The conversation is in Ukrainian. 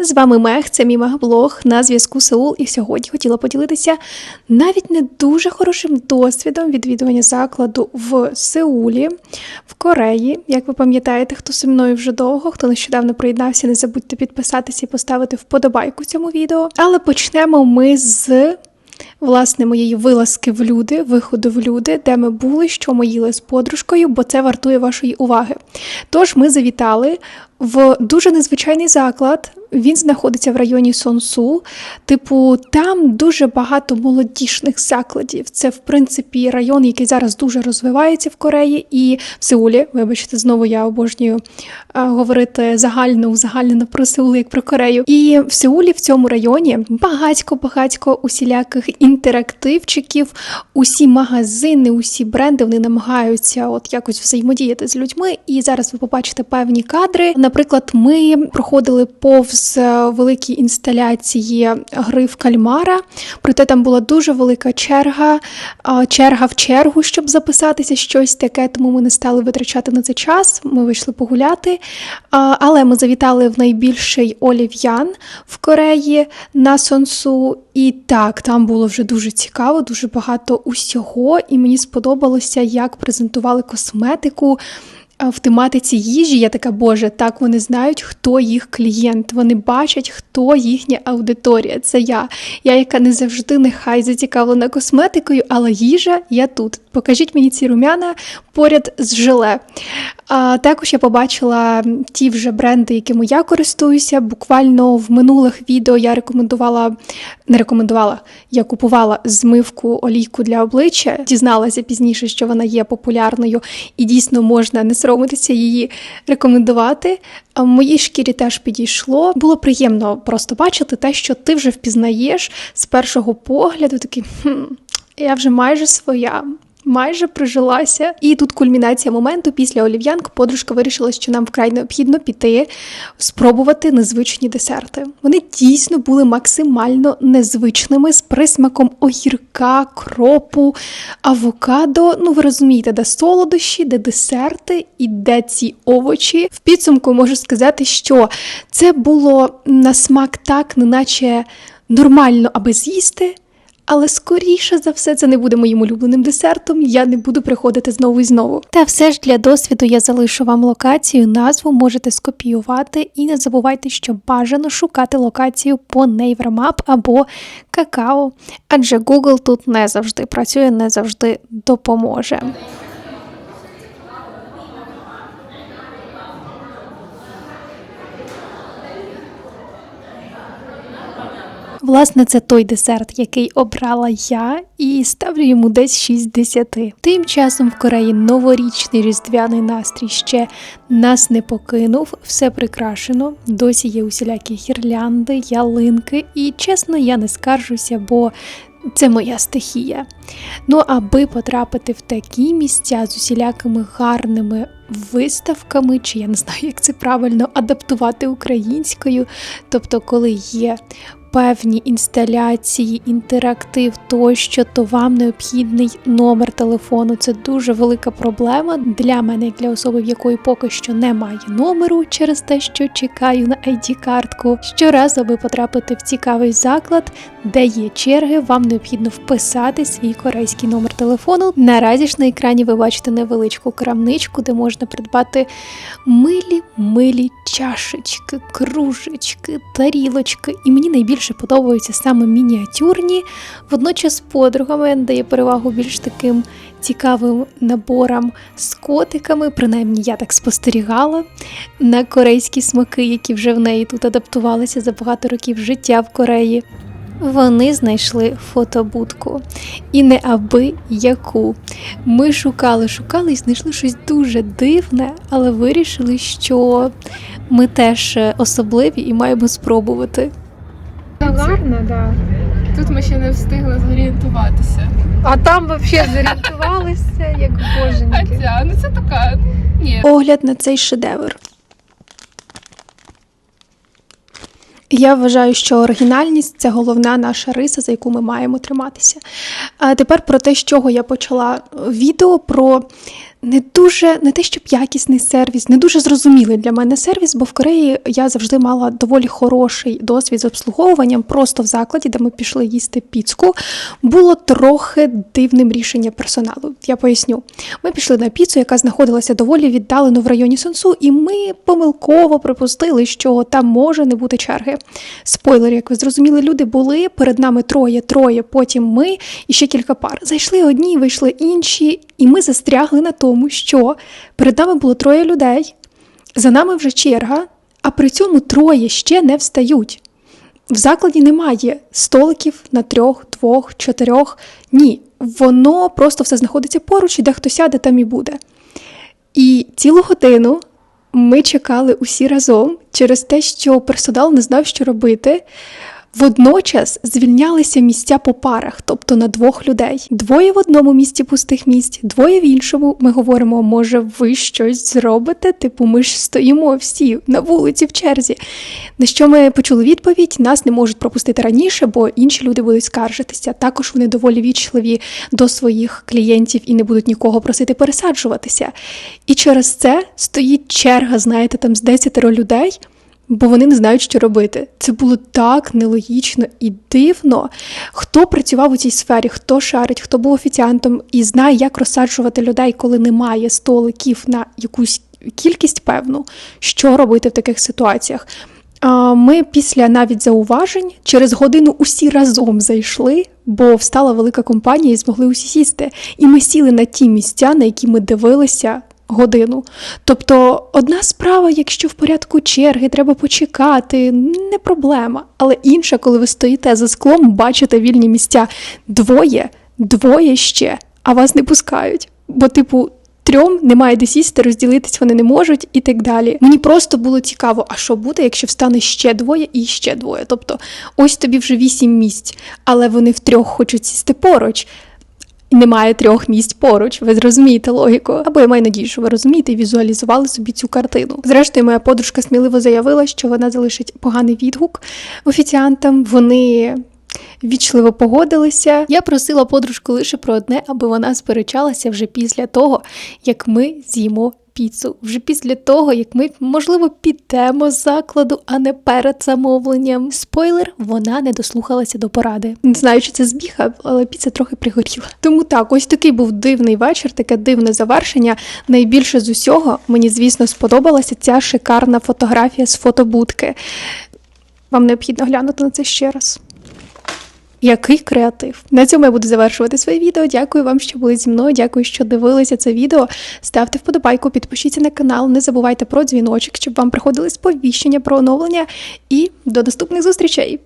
З вами Мех, це мій мегаблог на зв'язку Сеул, і сьогодні хотіла поділитися навіть не дуже хорошим досвідом відвідування закладу в Сеулі, в Кореї. Як ви пам'ятаєте, хто зі мною вже довго, хто нещодавно приєднався, не забудьте підписатися і поставити вподобайку цьому відео. Але почнемо ми з. Власне, моєї вилазки в люди, виходу в люди, де ми були, що ми їли з подружкою, бо це вартує вашої уваги. Тож ми завітали в дуже незвичайний заклад. Він знаходиться в районі Сонсу. Типу, там дуже багато молодіжних закладів. Це, в принципі, район, який зараз дуже розвивається в Кореї і в Сеулі. Вибачте, знову я обожнюю говорити загально, узагальнено про Сеул, як про Корею. І в Сеулі в цьому районі багатько-багатько усіляких інтерактивчиків, усі магазини, усі бренди вони намагаються от якось взаємодіяти з людьми. І зараз ви побачите певні кадри. Наприклад, ми проходили повз е, великі інсталяції гри в кальмара, проте там була дуже велика черга, черга в чергу, щоб записатися щось таке, тому ми не стали витрачати на це час. Ми вийшли погуляти. Але ми завітали в найбільший олів'ян в Кореї на Сонсу. І так, там було вже дуже цікаво, дуже багато усього, і мені сподобалося, як презентували косметику. В тематиці їжі я така, боже, так вони знають, хто їх клієнт. Вони бачать, хто їхня аудиторія. Це я. Я, яка не завжди нехай зацікавлена косметикою, але їжа я тут. Покажіть мені ці румяна поряд з желе. А також я побачила ті вже бренди, якими я користуюся. Буквально в минулих відео я рекомендувала, не рекомендувала, я купувала змивку олійку для обличчя. Дізналася пізніше, що вона є популярною і дійсно можна не соромитися її рекомендувати. В моїй шкірі теж підійшло. Було приємно просто бачити те, що ти вже впізнаєш з першого погляду. Такий хм, я вже майже своя. Майже прижилася, і тут кульмінація моменту після олів'янок подружка вирішила, що нам вкрай необхідно піти спробувати незвичні десерти. Вони дійсно були максимально незвичними з присмаком огірка, кропу, авокадо. Ну ви розумієте, де солодощі, де десерти і де ці овочі. В підсумку можу сказати, що це було на смак так, неначе нормально, аби з'їсти. Але скоріше за все це не буде моїм улюбленим десертом. Я не буду приходити знову і знову. Та все ж для досвіду я залишу вам локацію, назву можете скопіювати і не забувайте, що бажано шукати локацію по Neighbormap або какао, адже Google тут не завжди працює, не завжди допоможе. Власне, це той десерт, який обрала я, і ставлю йому десь 6 10. Тим часом в Кореї новорічний різдвяний настрій ще нас не покинув, все прикрашено. Досі є усілякі гірлянди, ялинки, і чесно, я не скаржуся, бо це моя стихія. Ну, аби потрапити в такі місця з усілякими гарними виставками, чи я не знаю, як це правильно адаптувати українською. Тобто, коли є певні інсталяції, інтерактив тощо, то вам необхідний номер телефону. Це дуже велика проблема для мене, як для особи, в якої поки що немає номеру, через те, що чекаю на ID-картку. Щоразу, аби потрапити в цікавий заклад, де є черги, вам необхідно вписати свій корейський номер телефону. Наразі ж на екрані ви бачите невеличку крамничку, де можна придбати милі милі чашечки, кружечки, тарілочки. І мені найбільше подобаються саме мініатюрні. Водночас з подругами дає перевагу більш таким цікавим наборам з котиками. Принаймні, я так спостерігала на корейські смаки, які вже в неї тут адаптувалися за багато років життя в Кореї. Вони знайшли фотобудку. І не аби яку. Ми шукали, шукали і знайшли щось дуже дивне, але вирішили, що ми теж е, особливі і маємо спробувати. Гарно, да. Тут ми ще не встигли зорієнтуватися. А там взагалі зорієнтувалися, як боженьки. Хоча, ну це така. Ні. Огляд на цей шедевр. Я вважаю, що оригінальність це головна наша риса, за яку ми маємо триматися. А тепер про те, з чого я почала відео про не дуже не те, щоб якісний сервіс, не дуже зрозумілий для мене сервіс, бо в Кореї я завжди мала доволі хороший досвід з обслуговуванням. Просто в закладі, де ми пішли їсти піцку, було трохи дивним рішення персоналу. Я поясню. Ми пішли на піцу, яка знаходилася доволі віддалено в районі Сонсу, і ми помилково припустили, що там може не бути черги. Спойлер, як ви зрозуміли, люди були перед нами троє, троє, потім ми і ще кілька пар. Зайшли одні, вийшли інші, і ми застрягли на тому, що перед нами було троє людей, за нами вже черга, а при цьому троє ще не встають. В закладі немає столиків на трьох, двох, чотирьох. Ні, воно просто все знаходиться поруч, і де хто сяде, там і буде. І цілу годину ми чекали усі разом через те, що персонал не знав, що робити. Водночас звільнялися місця по парах, тобто на двох людей. Двоє в одному місці пустих місць, двоє в іншому. Ми говоримо, може, ви щось зробите? Типу, ми ж стоїмо всі на вулиці в черзі. На що ми почули відповідь: нас не можуть пропустити раніше, бо інші люди будуть скаржитися. Також вони доволі вічливі до своїх клієнтів і не будуть нікого просити пересаджуватися. І через це стоїть черга, знаєте, там з 10 людей. Бо вони не знають, що робити. Це було так нелогічно і дивно. Хто працював у цій сфері, хто шарить, хто був офіціантом і знає, як розсаджувати людей, коли немає столиків на якусь кількість певну, що робити в таких ситуаціях. Ми після навіть зауважень через годину усі разом зайшли, бо встала велика компанія і змогли усі сісти. І ми сіли на ті місця, на які ми дивилися годину. Тобто, одна справа, якщо в порядку черги треба почекати, не проблема. Але інша, коли ви стоїте за склом, бачите вільні місця двоє, двоє ще, а вас не пускають. Бо, типу, трьом немає де сісти, розділитись вони не можуть і так далі. Мені просто було цікаво, а що буде, якщо встане ще двоє і ще двоє. Тобто, ось тобі вже вісім місць, але вони втрьох хочуть сісти поруч. Немає трьох місць поруч. Ви зрозумієте логіку. Або я маю надію, що ви розумієте і візуалізували собі цю картину. Зрештою, моя подружка сміливо заявила, що вона залишить поганий відгук офіціантам. Вони. Вічливо погодилися. Я просила подружку лише про одне, аби вона сперечалася вже після того, як ми з'їмо піцу. Вже після того, як ми, можливо, підемо з закладу, а не перед замовленням. Спойлер, вона не дослухалася до поради. Не знаю, чи це збіга, але піца трохи пригоріла. Тому так, ось такий був дивний вечір, таке дивне завершення. Найбільше з усього мені, звісно, сподобалася ця шикарна фотографія з фотобудки. Вам необхідно глянути на це ще раз. Який креатив! На цьому я буду завершувати своє відео. Дякую вам, що були зі мною. Дякую, що дивилися це відео. Ставте вподобайку, підпишіться на канал, не забувайте про дзвіночок, щоб вам приходили сповіщення про оновлення. І до наступних зустрічей!